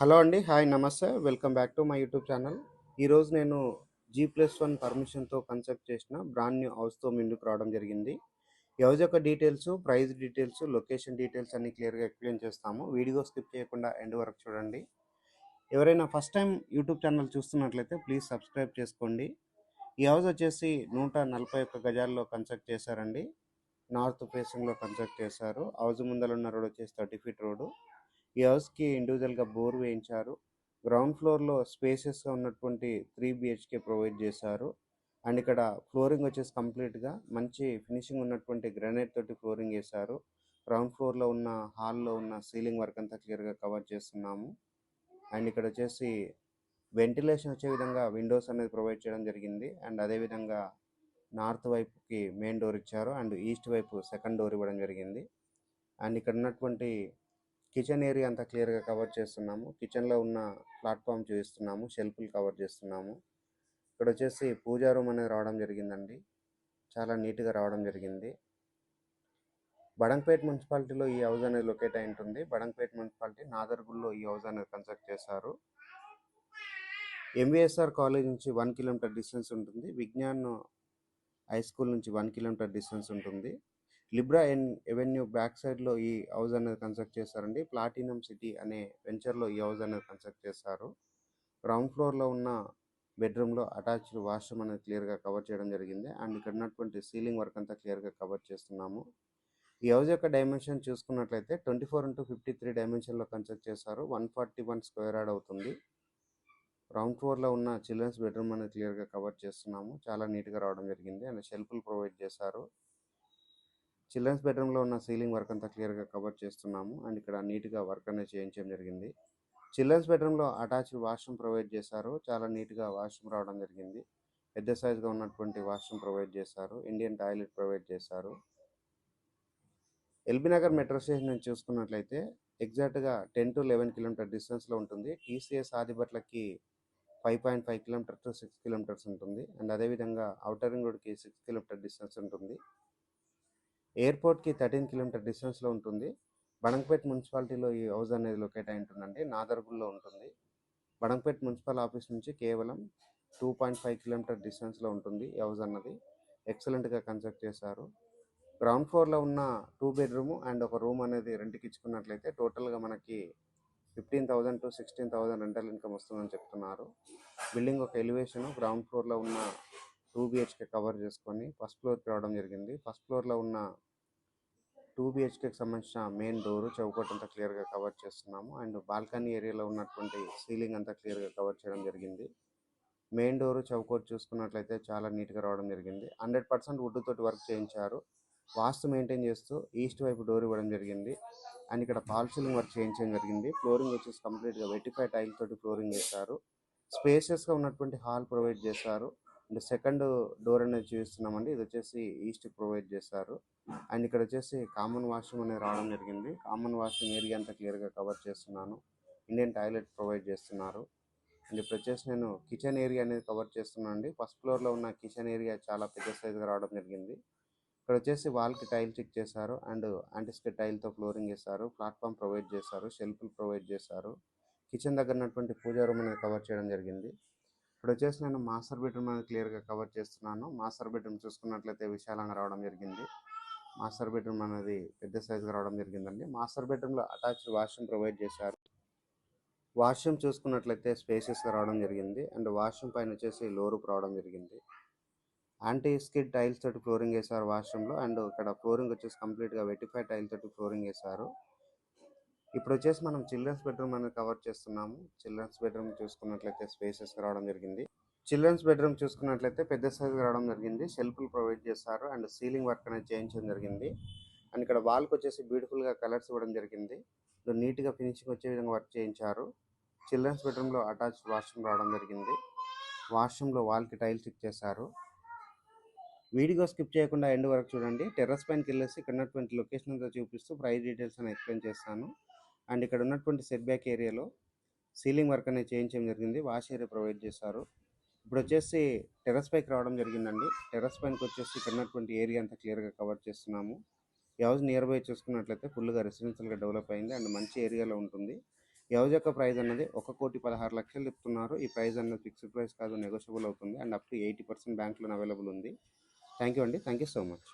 Hello అండి hi నమస్తే. Welcome back to my YouTube channel. ఈరోజు నేను జీ ప్లస్ వన్ పర్మిషన్తో కన్సెప్ట్ చేసిన బ్రాండ్ న్యూ హౌస్తో ముందుకు రావడం జరిగింది. ఈ హౌస్ యొక్క details price details location details అన్ని క్లియర్గా ఎక్స్ప్లెయిన్ చేస్తాము. వీడియో స్కిప్ చేయకుండా ఎండ్ వరకు చూడండి. ఎవరైనా ఫస్ట్ టైం యూట్యూబ్ ఛానల్ చూస్తున్నట్లయితే ప్లీజ్ సబ్స్క్రైబ్ చేసుకోండి. ఈ హౌస్ వచ్చేసి నూట నలభై ఒక్క గజాల్లో కన్స్ట్రక్ట్ చేశారండి. నార్త్ ఫేసింగ్లో కన్స్ట్రక్ట్ చేశారు. హౌస్ ముందర ఉన్న రోడ్ వచ్చేసి థర్టీ ఫీట్ రోడ్డు. ఈ హౌస్కి ఇండివిజువల్గా బోర్ వేయించారు. గ్రౌండ్ ఫ్లోర్లో స్పేసెస్గా ఉన్నటువంటి త్రీ బిహెచ్కే ప్రొవైడ్ చేశారు. అండ్ ఇక్కడ ఫ్లోరింగ్ వచ్చేసి కంప్లీట్గా మంచి ఫినిషింగ్ ఉన్నటువంటి గ్రానైట్ తోటి ఫ్లోరింగ్ వేశారు గ్రౌండ్ ఫ్లోర్లో ఉన్న హాల్లో ఉన్న సీలింగ్ వర్క్ అంతా క్లియర్గా కవర్ చేస్తున్నాము. అండ్ ఇక్కడ వచ్చేసి వెంటిలేషన్ వచ్చే విధంగా విండోస్ అనేది ప్రొవైడ్ చేయడం జరిగింది. అండ్ అదేవిధంగా నార్త్ వైపుకి మెయిన్ డోర్ ఇచ్చారు. అండ్ ఈస్ట్ వైపు సెకండ్ డోర్ ఇవ్వడం జరిగింది. అండ్ ఇక్కడ ఉన్నటువంటి కిచెన్ ఏరియా అంతా క్లియర్గా కవర్ చేస్తున్నాము. కిచెన్లో ఉన్న ప్లాట్ఫామ్ చూపిస్తున్నాము. షెల్ఫ్లు కవర్ చేస్తున్నాము. ఇక్కడ వచ్చేసి పూజా రూమ్ అనేది రావడం జరిగిందండి. చాలా నీట్గా రావడం జరిగింది. బడంపేట్ మున్సిపాలిటీలో ఈ హౌస్ అనేది లొకేట్ అయి ఉంటుంది. బడంపేట్ మున్సిపాలిటీ నాదర్గుల్లో ఈ హౌస్ అనేది కన్స్ట్రక్ట్ చేశారు. ఎంవిఎస్ఆర్ కాలేజ్ నుంచి వన్ కిలోమీటర్ డిస్టెన్స్ ఉంటుంది. విజ్ఞాన్ హై స్కూల్ నుంచి వన్ కిలోమీటర్ డిస్టెన్స్ ఉంటుంది. లిబ్రా ఎన్ ఎవెన్యూ బ్యాక్ సైడ్లో ఈ హౌస్ అనేది కన్స్ట్రక్ట్ చేశారండి ప్లాటినం సిటీ అనే వెంచర్లో ఈ హౌస్ అనేది కన్స్ట్రక్ట్ చేశారు గ్రౌండ్ ఫ్లోర్లో ఉన్న బెడ్రూమ్లో అటాచ్డ్ వాష్రూమ్ అనేది క్లియర్గా కవర్ చేయడం జరిగింది. అండ్ ఇక్కడ ఉన్నటువంటి సీలింగ్ వర్క్ అంతా క్లియర్గా కవర్ చేస్తున్నాము. ఈ హౌస్ యొక్క డైమెన్షన్ చూసుకున్నట్లయితే twenty four into fifty three డైమెన్షన్లో construct చేశారు. One forty one square yard అవుతుంది. గ్రౌండ్ ఫ్లోర్లో ఉన్న చిల్డ్రన్స్ బెడ్రూమ్ అనేది క్లియర్గా కవర్ చేస్తున్నాము. చాలా నీట్గా రావడం జరిగింది. అండ్ షెల్ఫ్లు ప్రొవైడ్ చేశారు. చిల్డ్రన్స్ బెడ్రూమ్లో ఉన్న సీలింగ్ వర్క్ అంతా క్లియర్గా కవర్ చేస్తున్నాము. అండ్ ఇక్కడ నీట్గా వర్క్ అనేది చేయించడం జరిగింది. చిల్డ్రన్స్ బెడ్రూమ్లో అటాచ్డ్ వాష్రూమ్ ప్రొవైడ్ చేశారు. చాలా నీట్గా వాష్రూమ్ రావడం జరిగింది. పెద్ద సైజ్గా ఉన్నటువంటి వాష్రూమ్ ప్రొవైడ్ చేశారు. ఇండియన్ టాయిలెట్ ప్రొవైడ్ చేశారు. ఎల్బీ నగర్ మెట్రో స్టేషన్ నుంచి చూసుకున్నట్లయితే ఎగ్జాక్ట్గా టెన్ టు లెవెన్ కిలోమీటర్ డిస్టెన్స్లో ఉంటుంది. TCS ఆదిబట్లకి five point five kilometre to six kilometres ఉంటుంది. అండ్ అదేవిధంగా అవుటర్ రింగ్ రోడ్కి సిక్స్ కిలోమీటర్ డిస్టెన్స్ ఉంటుంది. ఎయిర్పోర్ట్కి థర్టీన్ కిలోమీటర్ డిస్టెన్స్లో ఉంటుంది. బడంపేట్ మున్సిపాలిటీలో ఈ హౌస్ అనేది లొకేట్ అయి ఉంటుందండి. నాదర్గుల్లో ఉంటుంది. బడంపేట్ మున్సిపల్ ఆఫీస్ నుంచి కేవలం టూ పాయింట్ ఫైవ్ కిలోమీటర్ డిస్టెన్స్లో ఉంటుంది ఈ హౌస్ అన్నది. ఎక్సలెంట్గా కన్స్ట్రక్ట్ చేశారు. గ్రౌండ్ ఫ్లోర్లో ఉన్న టూ బెడ్రూమ్ అండ్ ఒక రూమ్ అనేది రెంట్కి ఇచ్చుకున్నట్లయితే టోటల్గా మనకి fifteen thousand to sixteen thousand rental income వస్తుందని చెప్తున్నారు. బిల్డింగ్ ఒక ఎలివేషన్ గ్రౌండ్ ఫ్లోర్లో ఉన్న టూ బిహెచ్కే కవర్ చేసుకొని ఫస్ట్ ఫ్లోర్కి రావడం జరిగింది. ఫస్ట్ ఫ్లోర్లో ఉన్న టూ బిహెచ్కేకి సంబంధించిన మెయిన్ డోర్ చౌకట్ అంతా క్లియర్గా కవర్ చేస్తున్నాము. అండ్ బాల్కనీ ఏరియాలో ఉన్నటువంటి సీలింగ్ అంతా క్లియర్గా కవర్ చేయడం జరిగింది. మెయిన్ డోర్ చౌకట్ చూసుకున్నట్లయితే చాలా నీట్గా రావడం జరిగింది. హండ్రెడ్ పర్సెంట్ వుడ్ తోటి వర్క్ చేయించారు. వాస్తు మెయింటైన్ చేస్తూ ఈస్ట్ వైపు డోర్ ఇవ్వడం జరిగింది. అండ్ ఇక్కడ పాల్ సీలింగ్ వర్క్ చేయించడం జరిగింది. ఫ్లోరింగ్ వచ్చేసి కంప్లీట్గా వెటిఫై టైల్ తోటి ఫ్లోరింగ్ చేశారు. స్పేసెస్గా ఉన్నటువంటి హాల్ ప్రొవైడ్ చేశారు. అండ్ సెకండ్ డోర్ అనేది చూపిస్తున్నామండి ఇది వచ్చేసి ఈస్ట్ ప్రొవైడ్ చేశారు. అండ్ ఇక్కడ వచ్చేసి కామన్ వాష్రూమ్ అనేది రావడం జరిగింది. కామన్ వాష్రూమ్ ఏరియా అంతా క్లియర్గా కవర్ చేస్తున్నాను. ఇండియన్ టాయిలెట్ ప్రొవైడ్ చేస్తున్నారు. అండ్ ఇప్పుడు వచ్చేసి నేను కిచెన్ ఏరియా అనేది కవర్ చేస్తున్నాను అండి ఫస్ట్ ఫ్లోర్లో ఉన్న కిచెన్ ఏరియా చాలా పెద్ద సైజుగా రావడం జరిగింది. ఇక్కడ వచ్చేసి వాల్కి టైల్ చెక్ చేశారు. అండ్ యాంటిస్కెట్ టైల్తో ఫ్లోరింగ్ చేశారు. ప్లాట్ఫామ్ ప్రొవైడ్ చేశారు. షెల్ఫ్లు ప్రొవైడ్ చేశారు. కిచెన్ దగ్గర ఉన్నటువంటి పూజా రూమ్ అనేది కవర్ చేయడం జరిగింది. ఇప్పుడు వచ్చేసి నేను మాస్టర్ బెడ్రూమ్ అనేది క్లియర్గా కవర్ చేస్తున్నాను. మాస్టర్ బెడ్రూమ్ చూసుకున్నట్లయితే విశాలంగా రావడం జరిగింది. మాస్టర్ బెడ్రూమ్ అనేది పెద్ద సైజుగా రావడం జరిగిందండి. మాస్టర్ బెడ్రూమ్లో అటాచ్డ్ వాష్రూమ్ ప్రొవైడ్ చేశారు. వాష్రూమ్ చూసుకున్నట్లయితే స్పేసెస్గా రావడం జరిగింది. అండ్ వాష్రూమ్ పైన వచ్చేసి లోరూప్ రావడం జరిగింది. యాంటీ స్కిడ్ టైల్స్ తోటి ఫ్లోరింగ్ వేశారు వాష్రూమ్లో. అండ్ ఇక్కడ ఫ్లోరింగ్ వచ్చేసి కంప్లీట్గా వెటిఫై టైల్ తోటి ఫ్లోరింగ్ వేశారు. ఇప్పుడు వచ్చేసి మనం చిల్డ్రన్స్ బెడ్రూమ్ అనేది కవర్ చేస్తున్నాము. చిల్డ్రన్స్ బెడ్రూమ్ చూసుకున్నట్లయితే స్పేసెస్ రావడం జరిగింది. చిల్డ్రన్స్ బెడ్రూమ్ చూసుకున్నట్లయితే పెద్ద సైజ్ రావడం జరిగింది. షెల్ఫ్లు ప్రొవైడ్ చేస్తారు అండ్ సీలింగ్ వర్క్ అనేది చేయించడం జరిగింది. అండ్ ఇక్కడ వాల్కి వచ్చేసి బ్యూటిఫుల్గా కలర్స్ ఇవ్వడం జరిగింది. నీట్గా ఫినిషింగ్ వచ్చే విధంగా వర్క్ చేయించారు. చిల్డ్రన్స్ బెడ్రూమ్లో అటాచ్డ్ వాష్రూమ్ రావడం జరిగింది. వాష్రూమ్లో వాల్కి టైల్స్ చెక్ చేశారు. వీడియో స్కిప్ చేయకుండా ఎండ్ వరకు చూడండి. టెర్రస్ పైనకి వెళ్ళేసి ఇక్కడ ఉన్నటువంటి లొకేషన్ అంతా చూపిస్తూ ప్రైస్ డీటెయిల్స్ అని ఎక్స్ప్లెయిన్ చేస్తాను. అండ్ ఇక్కడ ఉన్నటువంటి సెట్ బ్యాక్ ఏరియాలో సీలింగ్ వర్క్ అనేది చేయించడం జరిగింది. వాష్ ఏరియా ప్రొవైడ్ చేశారు. ఇప్పుడు వచ్చేసి టెర్రస్ పైకి రావడం జరిగిందండి. టెర్రస్ పైనకి వచ్చేసి ఇక్కడ ఉన్నటువంటి ఏరియా అంతా క్లియర్గా కవర్ చేస్తున్నాము. ఈ హౌస్ నియర్ బై చూసుకున్నట్లయితే ఫుల్గా రెసిడెన్షియల్గా డెవలప్ అయింది. అండ్ మంచి ఏరియాలో ఉంటుంది. ఈ హౌస్ యొక్క ప్రైస్ అన్నది ఒక కోటి పదహారు లక్షలు చెప్తున్నారు. ఈ ప్రైస్ అన్నది ఫిక్స్డ్ ప్రైస్ కాదు నెగోషియబుల్ అవుతుంది. And up to eighty percent బ్యాంక్లో అవైలబుల్ ఉంది. థ్యాంక్ యూ అండి. Thank you so much